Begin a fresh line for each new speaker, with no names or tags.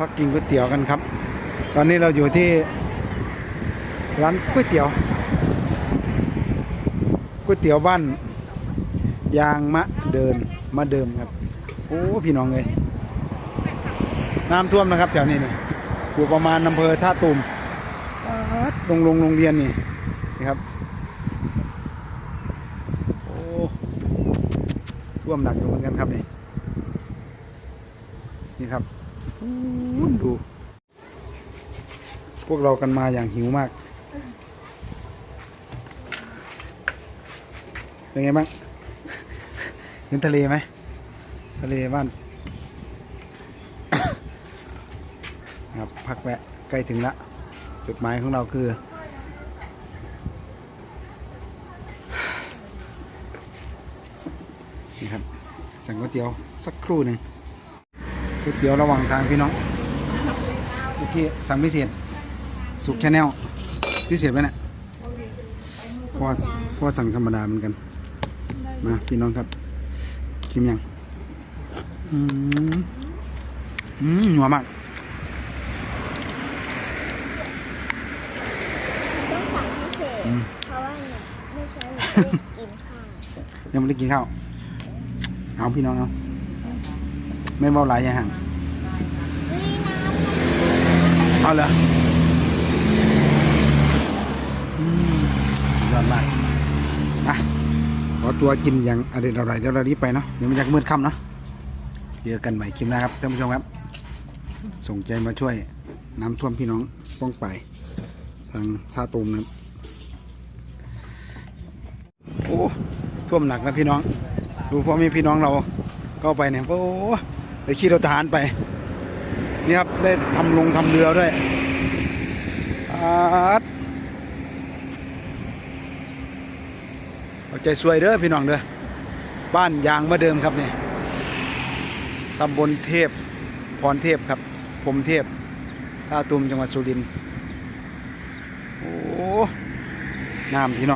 พักกินก๋วยเตี๋ยวกันครับ ตอนนี้เราอยู่ที่ร้านก๋วยเตี๋ยวก๋วยเตี๋ยวบ้านยางมะเดินมาเดิมครับโอ้พี่น้องเลยน้ำท่วมนะครับแถวนี้นี่อยู่ประมาณอำเภอท่าตูมป๊าดโรงโรงโรงเรียนนี่นี่ครับโอ้ท่วมหนักอยู่เหมือนกันครับนี่นี่ครับ ดู พวกเรากันมาอย่างหิวมาก เป็นไงบ้าง เห็นทะเลไหม ทะเลบ้านครับพักแวะใกล้ถึงละ จุดหมายของเราคือ นี่ครับ สั่งก๋วยเตี๋ยวสักครู่หนึ่ง ก๋วยเตี๋ยวระหว่างทางพี่น้องเมื่อกี้สั่งพิเศษ สุกชาแนลพิเศษไหมเนี่ยเพราะว่าเพราะว่าสั่งธรรมดาเหมือนกัน มาพี่น้องครับชิมยังอืมอืมหนัวมาก
ต้องสั่งพิเศษ
อืม
เพราะว่าหนูไม่ใช่หนูไม่ได้กินข้าว
ยังไม่ได้กินข้าวเอาพี่น้องเอา ไม่เบาหลายย่างห่างเอาเหรอยอดมากอะขอตัวกินอย่างอร่อยอร่อยเดี๋ยวเรารีบไปเนาะเดี๋ยวมันจะมืดค่ำเนาะเจอกันใหม่คลิปหน้าครับท่านผู้ชมครับ ส่งใจมาช่วยน้ำท่วมพี่น้องป้องไป ทางท่าตูมนะโอ้ท่วมหนักนะพี่น้อง ดูพ่อแม่พี่น้องเราก็ไปเนี่ยโอ้ ได้ขี่รถทหารไป นี่ครับ ได้ทำลงทำเรือด้วยอาดเอาใจสวยเด้อพี่น้องเด้อบ้านยางมาเดิมครับเนี่ยตำบลเทพพรเทพครับพรมเทพท่าตูมจังหวัดสุรินทร์โอ้น้ำพี่น้อง